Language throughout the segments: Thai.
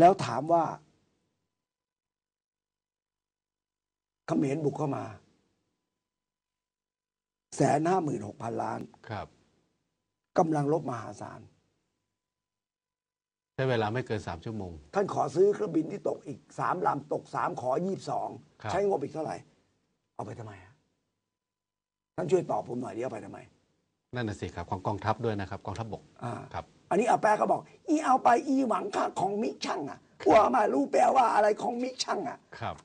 แล้วถามว่าเขมรบุกเข้ามาแสนห้าหมื่นหกพันล้านครับกำลังลบมหาศาลใช้เวลาไม่เกินสามชั่วโมง ท่านขอซื้อเครื่องบินที่ตกอีกสามลำตกสามขอยี่บสองครับใช้งบอีกเท่าไหร่ เอาไปทำไมอะท่านช่วยตอบผมหน่อยดิเอาไปทำไม นั่นน่ะสิครับ ของกองทัพด้วยนะครับ กองทัพบกอ่าครับ อันนี้อาแปะก็บอก อีเอาไปอีหวังค่าของมิช่างอะว่ามารู้แปลว่าอะไรของมิช่างอะครับ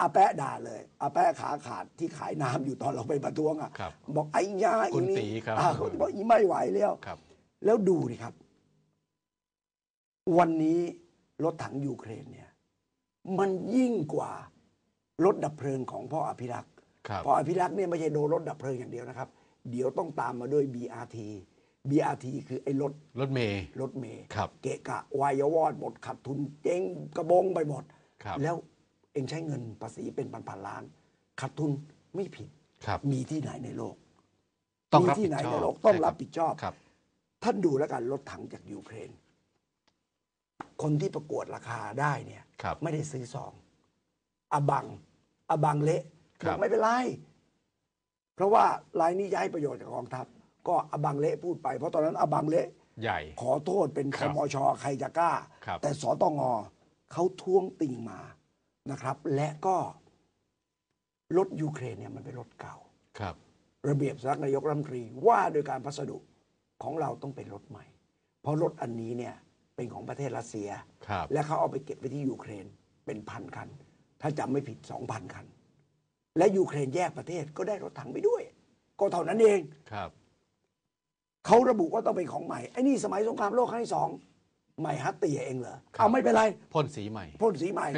อาแปะด่าเลยอาแปะขาขาดที่ขายน้ำอยู่ตอนเราไปประท้วงอะครับบอกไอ้ยาคุอีณนี่ตีครับอ่าเขาบอกอีไม่ไหวแล้วครับ แล้วดูดิครับ วันนี้รถถังยูเครนเนี่ย มันยิ่งกว่ารถดับเพลิงของพ่ออภิรักษ์ครับพ่ออภิรักษ์เนี่ยไม่ใช่โดนรถดับเพลิงอย่างเดียวนะครับ เดี๋ยวต้องตามมาด้วย BRT BRT คือไอ้รถรถเมย์รถเมย์ครับ เกะกะวายวอดหมดขาดทุนเจ๊งกระบงไปหมด ครับ แล้วเองใช้เงินภาษีเป็นพันๆล้านขาดทุนไม่ผิด ครับ มีที่ไหนในโลกต้องมีรับที่ผิดไหนชอในบโลกต้องใช่รับผิดชอบ ครับ ท่านดูแล้วกันรถถังจากยูเครน คนที่ประกวดราคาได้เนี่ย ครับไม่ได้ซื้อซอง อบัง อบังเละครับอกไม่เป็นไร เพราะว่ารายนี้จะให้ประโยชน์จากกองทัพ ก็อบังเละพูดไป เพราะตอนนั้นอบังเละใหญ่ ขอโทษเป็นคครับมชใครจะกล้า ครับ แต่สตงเขาท้วงติงมานะครับ และก็รถยูเครนเนี่ยมันเป็นรถเก่า ครับ ระเบียบสำนักนายกรัฐมนตรีว่าโดยการพัสดุของเราต้องเป็นรถใหม่ เพราะรถอันนี้เนี่ยเป็นของประเทศรัสเซีย ครับ และเขาเอาไปเก็บไว้ที่ยูเครนเป็นพันคัน ถ้าจำไม่ผิดสองพันคัน และยูเครนแยกประเทศก็ได้รถถังไปด้วย ก็เท่านั้นเอง ครับ เขาระบุว่าต้องเป็นของใหม่ไอ้นี่สมัยสงครามโลกครั้งที่สองใหม่ฮัตเตียเองเหรอเอาไม่เป็นไรพ่นสีใหม่พ่นสีใหม่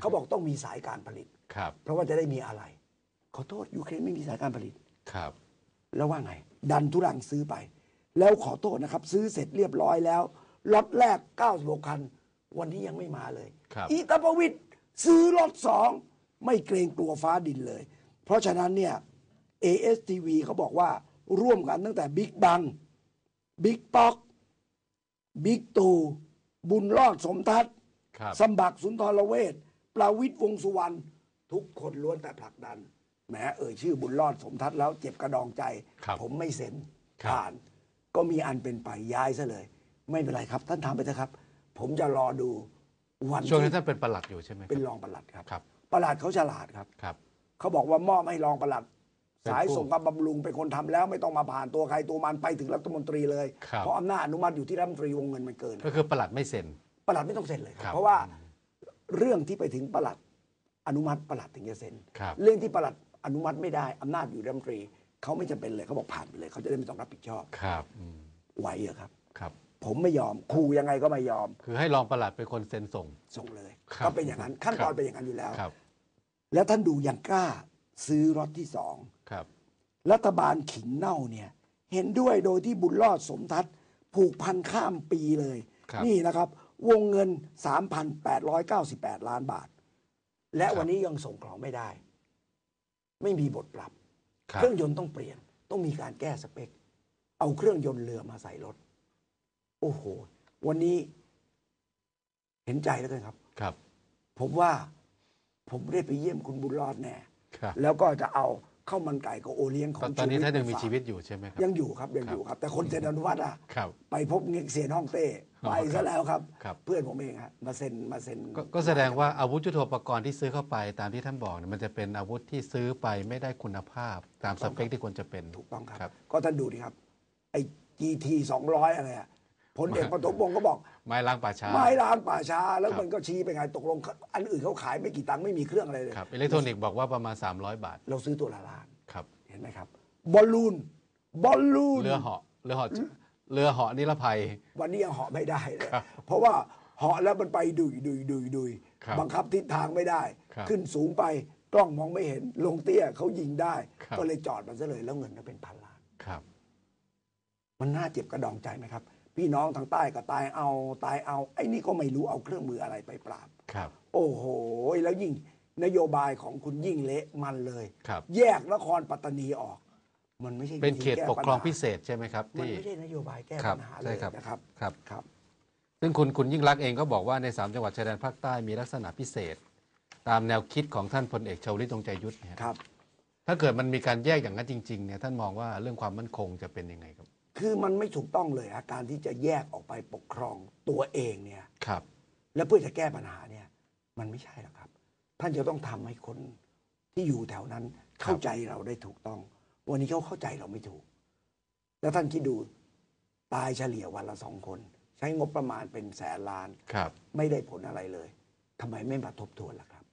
เขาบอกต้องมีสายการผลิตครับ เพราะว่าจะได้มีอะไร ขอโทษยูเครนไม่มีสายการผลิตครับ แล้วว่าไง ดันทุรังซื้อไป แล้วขอโทษนะครับ ซื้อเสร็จเรียบร้อยแล้วล็อตแรก96คัน วันนี้ยังไม่มาเลยครับอีตาปวิทย์ซื้อล็อตสองไม่เกรงกลัวฟ้าดินเลย เพราะฉะนั้นเนี่ย ASTV เขาบอกว่าร่วมกันตั้งแต่บิ๊กบัง บิ๊กป๊อกบิ๊กตูบุญรอดสมทัศน์ครับสมบักสุนทรเวชประวิทย์วงษ์สุวรรณทุกคนล้วนแต่ผลักดันแหมเอ่ยชื่อบุญรอดสมทัศน์แล้วเจ็บกระดองใจครับผมไม่เซ็นครับผ่าน ก็มีอันเป็นไปย้ายซะเลย ไม่เป็นไรครับ ท่านทำไปเถอะครับ ผมจะรอดูวันช่วงนั้นที่ท่านเป็นประหลัดอยู่ใช่ไหมคเป็นรับรองปลัดครับครับปลัดเขาฉลาดครับครับเขาบอกว่ามอบให้รองปลัดเป็น สายผู้ส่งกับบำรุงเป็นคนทำแล้วไม่ต้องมาผ่านตัวใครตัวมันไปถึงรัฐมนตรีเลยครับเพราะอำนาจอนุมัติอยู่ที่รัฐมนตรีวงเงินมันเกิน ก็คือประหลัดไม่เซ็นปลัดไม่ต้องเซ็นเลยคครัรับบเพราะว่าเรื่องที่ไปถึงปลัดอนุมัติปลัดถึงจะเซ็นครับเรื่องที่ปลัดอนุมัติไม่ได้อำนาจอยู่รัฐมนตรีเขาไม่จำเป็นเลยเขาบอกผ่านไปเลยเขาจะได้ไม่ต้องรับผิดชอบครับอืมไหวเหรอครับครับ ผมไม่ยอมขู่ยังไงก็ไม่ยอม คือให้รองประหลัดเป็นคนเซ็นส่งส่งเลยครับก็เป็นอย่างนั้นขั้นตอนครับเป็นอย่างนั้นอยู่แล้วครับแล้วท่านดูยังกล้า ซื้อรถที่สองครับรัรัฐบาลขิงเน่าเนี่ย เห็นด้วยโดยที่บุญรอดสมทัศน์ผูกพันข้ามปีเลยครับนี่นะครับ วงเงิน 3,898 ล้านบาท และวันนี้ยังส่งของไม่ได้ ไม่มีบทปรับครัเคบรื่องยนต์ต้องเปลี่ยน ต้องมีการแก้สเปค เอาเครื่องยนต์เรือมาใส่รถ โอ้โห วันนี้ เห็นใจแล้วกันครับ ครับ ผมว่าผมได้ไปเยี่ยมคุณบุญรอดแน่ ครับแล้วก็จะเอาข้าวมันไก่กับโอเลี้ยงขตออนงตอนนี้ชูท่านยังไปมีฝากชีวิตอยู่ใช่ไหมครับ ยังอยู่ครับยังอยู่ครับ แต่คนเซ็นอนุมัติอะครับไปพบเง็กเซียนฮ่องเต้อ๋อไปซะแล้วครับ ครับ เพื่อนผมเองฮะมาเซ็นมาเซ็นก็ก็แสดงว่าอาวุธยุทโธปกรณ์ที่ซื้อเข้าไปตามที่ท่านบอกเนี่ยมันจะเป็นอาวุธที่ซื้อไปไม่ได้คุณภาพตามสเปคที่ควรจะเป็น ถูกต้องครับครับก็ท่านดูดิครับ ไอ้ GT 200 อะไรอะ พลเอกปฐมพงศ์ก็บอก ไม้ล้างป่าช้า ไม้ล้างป่าช้า แล้วครับมันก็ชี้ไปไงตกลง อันอื่นเขาขายไม่กี่ตังค์ไม่มีเครื่องอะไรเลยครับอิเล็กทรอนิกส์บอกว่าประมาณ 300 บาท เราซื้อตัวละล้านครับเห็นไหมครับบอลลูนบอลลูนเรือเหาะเรือเหาะเรือเหาะนิรภัย วันนี้ยังเหาะไม่ได้เลยครับเพราะว่าเหาะแล้วมันไปดุยดุยดุยดุยครับบังคับทิศทางไม่ได้ครับขึ้นสูงไปกล้องมองไม่เห็นลงเตี้ยเขายิงได้ครับก็เลยจอดมันซะเลยแล้วเงินก็เป็นพันล้านครับ มันน่าเจ็บกระดองใจไหมครับ พี่น้องทางใต้ก็ตายเอาตายเอา ไอ้นี่ก็ไม่รู้เอาเครื่องมืออะไรไปปราบ ครับ โอ้โห แล้วยิ่งนโยบายของคุณยิ่งเละมันเลย ครับ แยกนครปัตตานีออก มันไม่ใช่เป็นวิธีเขตแปกครองปัญหาพิเศษใช่ไหมครับมันที่ ไม่ใช่นโยบายแก้ครับปัญหาเลใช่ยครับ นะครับครับ ครับ ซึ่งคุณคุณยิ่งรักษณ์เองก็บอกว่าในสามจังหวัดชายแดนภาคใต้มีลักษณะพิเศษ ตามแนวคิดของท่านพลเอกชวลิตจงใจยุทธเนี่ยครับ ถ้าเกิดมันมีการแยกอย่างนั้นจริงๆเนี่ยท่านมองว่าเรื่องความมั่นคงจะเป็นยังไงครับ คือมันไม่ถูกต้องเลยฮะการที่จะแยกออกไปปกครองตัวเองเนี่ยครับ แล้วเพื่อจะแก้ปัญหาเนี่ย มันไม่ใช่หรอกครับ ท่านจะต้องทำให้คนที่อยู่แถวนั้นเข้าใจเราได้ถูกต้อง วันนี้เขาเข้าใจเราไม่ถูก แล้วท่านคิดดูตายเฉลี่ยวันละสองคน ใช้งบประมาณเป็นแสนล้านครับ ไม่ได้ผลอะไรเลยทำไมไม่มาทบทวนล่ะครับ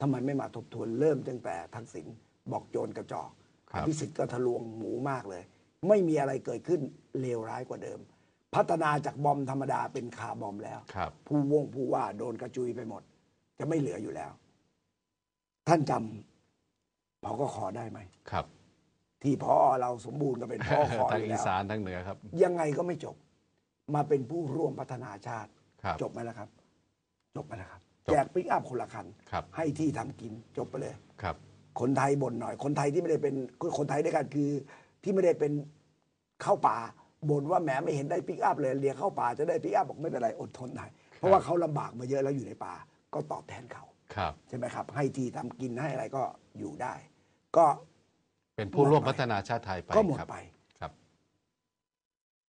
ทำไมไม่มาทบทวนเริ่มตั้งแต่ทักษิณบอกโจรกระจอกครัอบภิสิทธิ์ก็ทะลวงหมูมากเลย ไม่มีอะไรเกิดขึ้นเลวร้ายกว่าเดิม พัฒนาจากบอมธรรมดาเป็นคาร์บอมแล้ว ครับผู้วงผู้ว่าโดนกระจุยไปหมด จะไม่เหลืออยู่แล้ว ท่านจำพอก็ขอได้ไหม ครับที่พอเราสมบูรณ์ก็เป็นพอขอทางอยู่อีแล้วสานทางเหนือครับ ยังไงก็ไม่จบ มาเป็นผู้ร่วมพัฒนาชาติ ครับ จบไหมล่ะครับ จบไหมล่ะครับจบแจกปิกอัพคนละคัน ครับ ให้ที่ทำกินจบไปเลย ครับ คนไทยบ่นหน่อย คนไทยที่ไม่ได้เป็นคือคนไทยด้วยกันคือ ที่ไม่ได้เป็นเข้าป่าบ่นว่าแหมไม่เห็นได้ปิกอัพเลยเรียกเข้าป่าจะได้ปิกอัพบอกไม่เป็นไรอดทนหน่อยเพราะว่าเขาลำบากมาเยอะแล้วอยู่ในป่า ก็ตอบแทนเขาครับ ใช่ไหมครับ ให้ที่ทำกินให้อะไรก็อยู่ได้ ก็เป็นผู้ร่วมพัฒนาชาติไทยไปก็หมดครับ ไป ครับ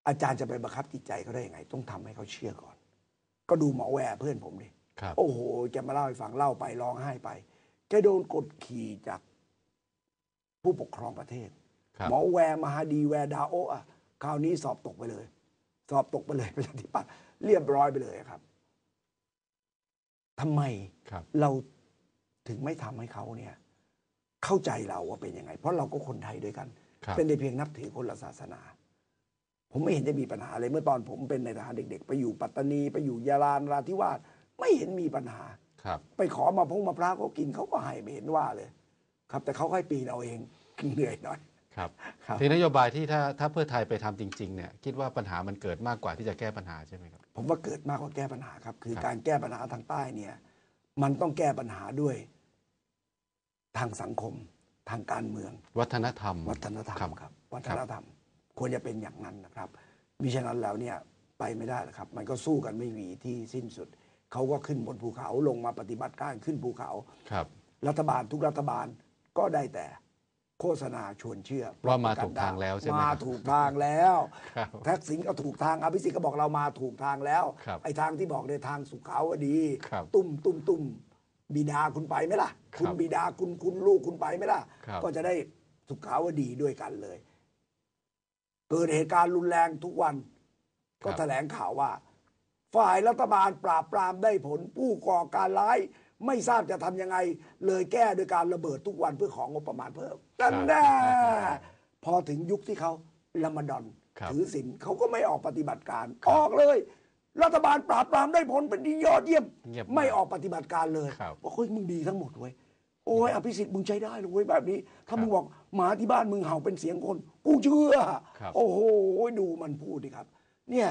อาจารย์จะไปบังคับจิตใจเขาได้ยังไง ต้องทำให้เขาเชื่อก่อน ก็ดูหมอแวร์เพื่อนผมดิ ครับ โอ้โหแกมาเล่าให้ฟังเล่าไปร้องไห้ไป แกโดนกดขี่จากผู้ปกครองประเทศครับ หมอแวร์มหาดีแวร์ดาโอะอะคราวนี้สอบตกไปเลย สอบตกไปเลยประชาธิปัตย์เรียบร้อยไปเลยครับทำไมครับเราถึงไม่ทำให้เขาเนี่ย เข้าใจเราว่าเป็นยังไง เพราะเราก็คนไทยด้วยกันครับเป็นในเพียงนับถือคนละศาสนา ผมไม่เห็นจะมีปัญหาเลยเมื่อตอนผมเป็นในทหารเด็ก ๆ ไปอยู่ปัตตานีไปอยู่ยาลานราธิวาสไม่เห็นมีปัญหาครับ ไปขอมาพงมาพร้าวเขากินเขาก็ให้ไม่เห็นว่าเลย ครับ แต่เขาค่อยปีนเอาเองเหนื่อยหน่อย ครับครับทีนโยบายที่ถ้าถ้าเพื่อไทยไปทำจริงๆเนี่ยคิดว่าปัญหามันเกิดมากกว่าที่จะแก้ปัญหาใช่ไหมครับ ผมว่าเกิดมากกว่าแก้ปัญหาครับ คือครับการแก้ปัญหาทางใต้เนี่ย มันต้องแก้ปัญหาด้วย ทางสังคม ทางการเมือง วัฒนธรรม วัฒนธรรมครับครับวัฒนธรรม ควรจะเป็นอย่างนั้นนะครับมิฉะนั้นแล้วเนี่ยไปไม่ได้หรอกครับ มันก็สู้กันไม่มีที่สิ้นสุดเขาก็ขึ้นบนภูเขาลงมาปฏิบัติการขึ้นภูเขาครับ รัฐบาลทุกรัฐบาลก็ได้แต่ โฆษณาชวนเชื่อว่ามาถูกทางแล้วใช่ไหมมาครับถูกทางแล้วครับทักษิณก็ถูกทางอภิสิทธิ์ก็บอกเรามาถูกทางแล้วครับไอ้ทางที่บอกในทางสุขาวดีครับตุ้มตุ้มตุ้มบิดาคุณไปไหมล่ะครับคุณบิดาคุณคุณลูกคุณไปไหมล่ะครับก็จะได้สุขาวดีด้วยกันเลย เกิดเหตุการณ์รุนแรงทุกวัน ก็แถลงข่าวว่า ฝ่ายรัฐบาลปราบปรามได้ผลผู้ก่อการร้าย ไม่ทราบจะทำยังไง เลยแก้โดยการระเบิดทุกวันเพื่อของงบประมาณเพิ่มนั่นแน่พอถึงยุคที่เขาละมาดอนครับถือศีลเขาก็ไม่ออกปฏิบัติการ ออกเลย รัฐบาลปราบปรามได้ผลเป็นดียอดเยี่ยมเงียบไม่ออกปฏิบัติการเลยครับบอกเฮ้ยมึงดีทั้งหมดเว้ยโอ้ยอภิสิทธิ์มึงใช้ได้เลยเว้ยแบบนี้ ถ้ามึงบอกหมาที่บ้านมึงเห่าเป็นเสียงคน กูเชื่อครับโอ้โหดูมันพูดดิครับ เนี่ย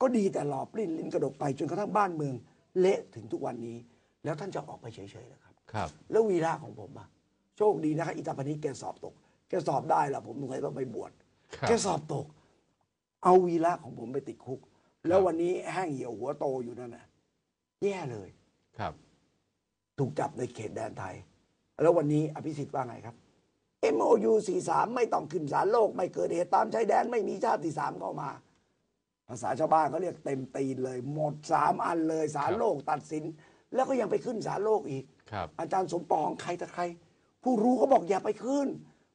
ก็ดีแต่หลอบลิ้นลิ้นกระดกไปจนกระทั่งบ้านเมือง เละถึงทุกวันนี้ แล้วท่านจะออกไปเฉยๆเหรอครับ ครับ แล้ววีระของผมอะโชคดีนะครับอิตาปนิกแกสอบตก แกสอบได้ละผมสงสัยต้องไปบวชครับ แกสอบตก เอาวีระของผมไปติดคุก แล้ววันนี้แห้งเหี่ยวหัวโตอยู่นั่นน่ะแย่เลย ครับ ถูกจับในเขตแดนไทย แล้ววันนี้อภิสิทธิ์ว่าไงครับ MOU 43 ไม่ต้องขึ้นศาลโลก ไม่เกิดเหตุตามชายแดนไม่มีชาติที่สามเข้ามา ภาษาชาวบ้านเขาเรียกเต็มตีนเลย หมดสามอันเลยศาลโลกตัดสิน แล้วก็ยังไปขึ้นศาลโลกอีก ครับ อาจารย์สมปองใครแต่ใคร ผู้รู้ก็บอกอย่าไปขึ้น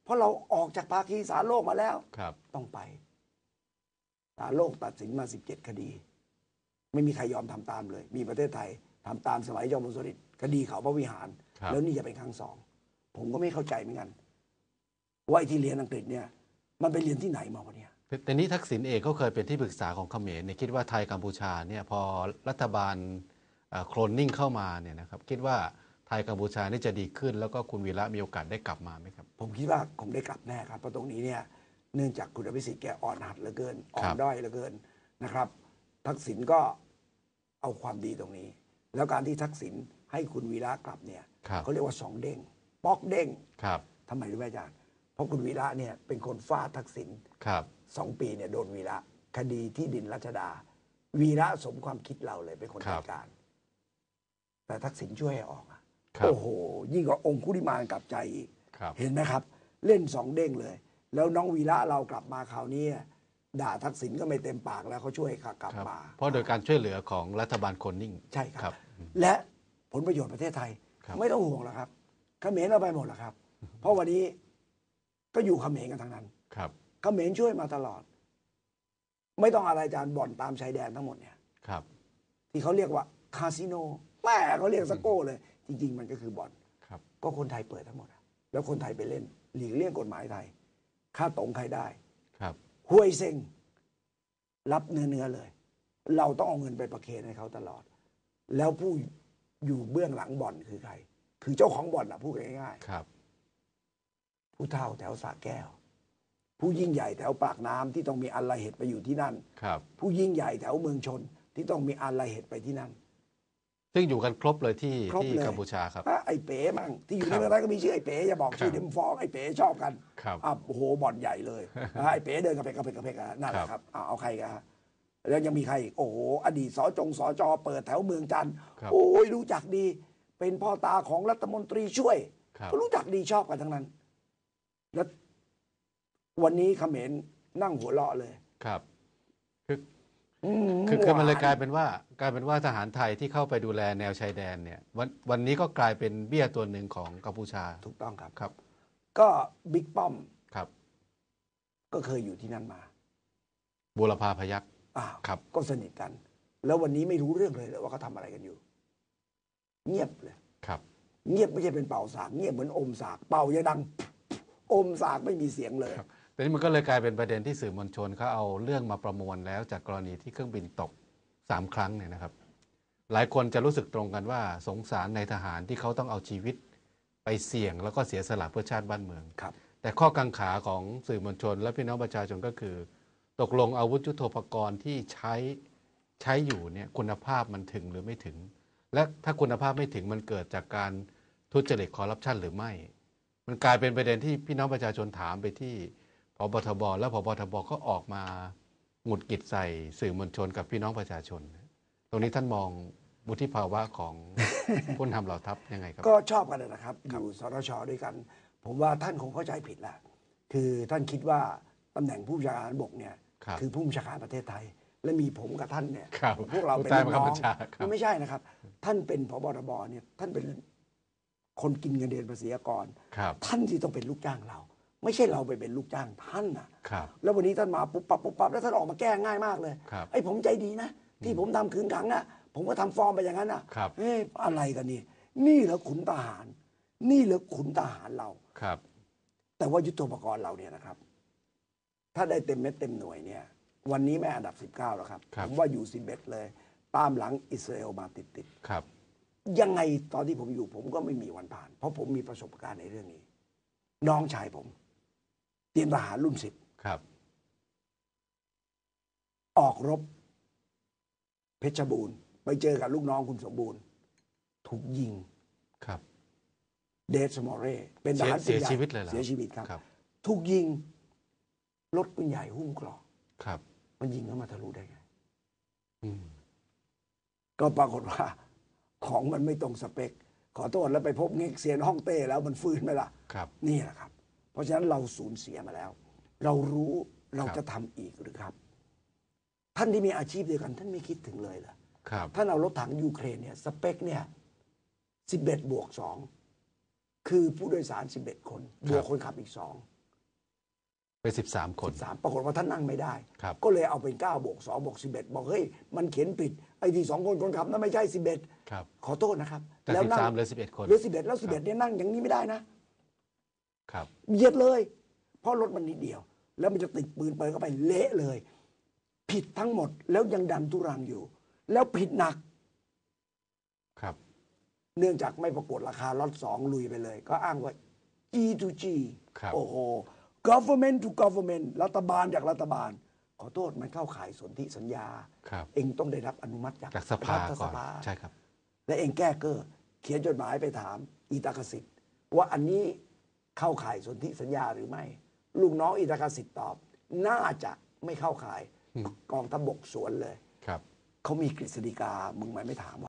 เพราะเราออกจากภาคีศาลโลกมาแล้ว ครับ ต้องไปศาลโลกตัดสินมา 17 คดี ไม่มีใครยอมทำตามเลย มีประเทศไทยทำตามสมัยจอมพลสฤษดิ์คดีเขาพระวิหาร ครับ แล้วนี่จะเป็นครั้งสอง ผมก็ไม่เข้าใจเหมือนกันว่าไอ้ที่เรียนอังกฤษเนี่ย มันไปเรียนที่ไหนมาวะเนี่ย แต่แต่นี้ทักษิณเองก็เคยเป็นที่ปรึกษาของเขมรเนี่ยคิดว่าไทยกัมพูชาเนี่ยพอรัฐบาล โคลนนิ่งเข้ามาเนี่ยนะครับคิดว่าไทยกัมพูชานี่จะดีขึ้น แล้วก็คุณวีระมีโอกาสได้กลับมาไหมครับ ผมคิดว่าคงได้กลับแน่ครับเพราะตรงนี้เนี่ยเนื่องจากคุณอภิสิทธิ์แกอ่อนหัดเหลือเกินอ่อครันบด้อยเหลือเกินนะครับ ทักษิณก็เอาความดีตรงนี้ แล้วการที่ทักษิณให้คุณวีระกลับเนี่ยครับเขาเรียกว่าสองเด้งป๊อกเด้งครับทำไมรู้ไหมอาจารย์เพราะคุณวีระเนี่ยเป็นคนฟาดทักษิณครับสองปีเนี่ยโดนวีระคดีที่ดินรัชดา วีระสมความคิดเราเลยเป็นคนครัจับดการ แต่ทักษิณช่วยให้ออกอะครับโอ้โห ยิ่งกว่าองคุริมานกลับใจอีกครับเห็นไหมครับ เล่นสองเด้งเลย แล้วน้องวีระเรากลับมาคราวนี้ด่าทักษิณก็ไม่เต็มปากแล้วเขาช่วยกลับครับมาเพราะโดยการช่วยเหลือของรัฐบาลโคนนิ่งใช่คครัรับบและผลประโยชน์ประเทศไทยครับไม่ต้องห่วงหรอกครับเขมรเอาไปหมดหรอกครับ เพราะวันนี้ก็อยู่เขมรกันทั้งนั้น ครับเขมรช่วยมาตลอด ไม่ต้องอะไรอาจารย์บ่อนตามชายแดนทั้งหมดเนี่ยครับ ที่เขาเรียกว่าคาสิโน แม่เขาเรียกสโก้เลย จริง ๆ มันก็คือบ่อนครับก็คนไทยเปิดทั้งหมดอะแล้วคนไทยไปเล่น หลีกเลี่ยงกฎหมายไทย ค่าตรงใครได้ครับห้วยเซ็งรับเนื้อเนื้อๆเลย เราต้องเอาเงินไปประเคนให้เขาตลอด แล้วผู้อยู่เบื้องหลังบ่อนคือใคร คือเจ้าของบ่อนอะพูดง่ายครับๆผู้เฒ่าแถวสระแก้ว ผู้ยิ่งใหญ่แถวปากน้ำที่ต้องมีอันไรเหตุไปอยู่ที่นั่นครับ ผู้ยิ่งใหญ่แถวเมืองชนที่ต้องมีอันไรเหตุไปที่นั่น ซึ่งอยู่กันครบเลยที่ครบที่เลย กัมพูชาครับถ้าไอ้เป๋มั่งที่อยู่ครัในบเมืองไทยก็มีชื่อไอ้เป๋อย่าบอกชื่อครับเดยวมนฟ้องไอ้เป๋ชอบกันครับอะโอ้โหบ่อนใหญ่เลยอะไอ้เป๋เดินกระเพกกระเพกกระเพกอะนั่นแหละครับอะเอาใครกันแล้วยังมีใครอีกโอ้โหอดีตสจงสจเปิดแถวเมืองจันทร์ครับโอ้ยรู้จักดี เป็นพ่อตาของรัฐมนตรีช่วยครับ ก็รู้จักดีชอบกันทั้งนั้น แล้ววันนี้เขมรนั่งหัวเราะเลย ครับคืออืม คือคือมันเลยหวกลายเป็นว่ากลายเป็นว่าทหารไทยที่เข้าไปดูแลแนวชายแดนเนี่ยวันวันนี้ก็กลายเป็นเบี้ยตัวหนึ่งของกัมพูชาถูกต้องครับครับ ก็บิ๊กป้อมครับ ก็เคยอยู่ที่นั่นมาบูรพาพยักษ์อ้าวครับ ก็สนิทกัน แล้ววันนี้ไม่รู้เรื่องเลยเลยว่าเขาทำอะไรกันอยู่ เงียบเลยครับ เงียบไม่ใช่เป็นเป่าสากเงียบเหมือนอมสาก เป่ายังดัง อมสากไม่มีเสียงเลย ครับแต่นี่มันก็เลยกลายเป็นประเด็นที่สื่อมวลชนเขาเอาเรื่องมาประมวลแล้วจากกรณีที่เครื่องบินตกสามครั้งเนี่ยนะครับ หลายคนจะรู้สึกตรงกันว่าสงสารในทหารที่เขาต้องเอาชีวิตไปเสี่ยงแล้วก็เสียสละเพื่อชาติบ้านเมืองครับ แต่ข้อกังขาของสื่อมวลชน และพี่น้องประชาชนก็คือ ตกลงอาวุธยุโทโธปกรณ์ที่ใช้ใช้อยู่เนี่ยคุณภาพมันถึงหรือไม่ถึง และถ้าคุณภาพไม่ถึงมันเกิดจากการทุจริตคอร์รัปชันหรือไม่ มันกลายเป็นประเด็นที่พี่น้องประชาชนถามไปที่ พบทบและพบทบก็ออกมาหงุดหงิดใส่สื่อมวลชนกับพี่น้องประชาชน ตรงนี้ท่านมองวุฒิภาวะของผู้นำเหล่าทัพยังไงครับ ก็ชอบกันนะครับอยู่สรชด้วยกัน ผมว่าท่านคงเข้าใจผิดแหละคือท่านคิดว่าตำแหน่งผู้บัญชาการบกเนี่ยครับอผู้บัญชาการประเทศไทย และมีผมกับท่านเนี่ยครับพวกเราเป็นผู้ใต้ลูกบังคับน้อบังญชาครับ มันไม่ใช่นะครับ ท่านเป็นพบทบเนี่ยท่านเป็นคนกินเงินเดือนภาษีอากร ครับ ท่านที่ต้องเป็นลูกจ้างเรา ไม่ใช่เราไปเป็นลูกจ้างท่านน่ะครับ แล้ววันนี้ท่านมาปุ๊บปับปุ๊บปับแล้วท่านออกมาแก้ง่ายมากเลยครับไอ้ผมใจดีนะ ที่ผมทำคืนขังอะ ผมก็ทำฟอร์มไปอย่างนั้นอะครับ เอ๊ะอะไรกันนี่ นี่เหรอขุนทหาร นี่เหรอขุนทหารเรา ครับ แต่ว่ายุทโธปกรณ์เราเนี่ยนะครับ ถ้าได้เต็มเม็ดเต็มหน่วยเนี่ย วันนี้แม่อันดับ 19 แล้วครับ ครับ ผมว่าอยู่11เลย ตามหลังอิสราเอลมาติดติดครับ ๆยังไงตอนที่ผมอยู่ผมก็ไม่มีวันผ่าน เพราะผมมีประสบการณ์ในเรื่องนี้ น้องชายผมเต รียมทหารรุ่นสิบครับ ออกรบ เพชรบูรณ์ ไปเจอกับลูกน้องคุณสมบูรณ์ ถูกยิงครับ เดชสมอเร่เป็นทหารเสียปืนใหญ่ชีวิตเลยเหรอเสียชีวิตครับครับ ถูกยิงรถปืนใหญ่หุ้มกรอกครับ มันยิงเข้ามาทะลุได้ไงอืมก็ปรากฏว่า ของมันไม่ตรงสเปค ขอโทษแล้วไปพบเง็กเซียนฮ่องเต้แล้วมันฟื้นไหมล่ะ ครับ นี่แหละครับเพ ราะฉะนั้นเราสูญเสียมาแล้ว เรารู้เราครับจะทำอีกหรือครับ ท่านที่มีอาชีพเดียวกัน ท่านไม่คิดถึงเลยเหรอครับท่านเอารถถังยูเครนเนี่ยสเปคเนี่ยสิบเอ็ดบวกสองคือผู้โดยสารสิบเอ็ดคนบวกคนขับอีกสองไปสิบสามคนสามปรากฏว่าท่านนั่งไม่ได้ครับก็เลยเอาเป็นเก้าบวกสองบวกสิบเอ็ดบอกเฮ้ยมันเขียนผิดไอ้ที่สองคนคนขับนั้นไม่ใช่สิบเอ็ดครับขอโทษนะครับแต่แล้วสิบนั่สางมเหลือสิบเอ็ดคนหรือสิบเอ็ดแล้วสิบเอ็ดเนี่ยนั่งอย่างนี้ไม่ได้นะ ครับเบียดเลย เพราะรถมันนิดเดียว แล้วมันจะติดปืนเปิดเข้าไปเละเลย ผิดทั้งหมดแล้วยังดันทุรังอยู่ แล้วผิดหนัก ครับ เนื่องจากไม่ประกวดราคาล็อตสองลุยไปเลย ก็อ้างว่า G to G ครับ โอ้โห government to government รัฐบาลจากรัฐบาล ขอโทษมันเข้าข่ายสนธิสัญญา ครับเองต้องได้รับอนุมัติจากจากสภารัฐก่อนภาใช่ครับ และเองแก้เกอร์เขียนจดหมายไปถาม อีตากสิทธิ์ว่าอันนี้ เข้าข่ายสนธิสัญญาหรือไม่ ลูกน้องอีตากสิทธิ์ตอบ น่าจะไม่เข้าข่ายอืมกองทัพบกสวนเลย ครับ เขามีกฤษฎีกา มึงไหมไม่ถามวะ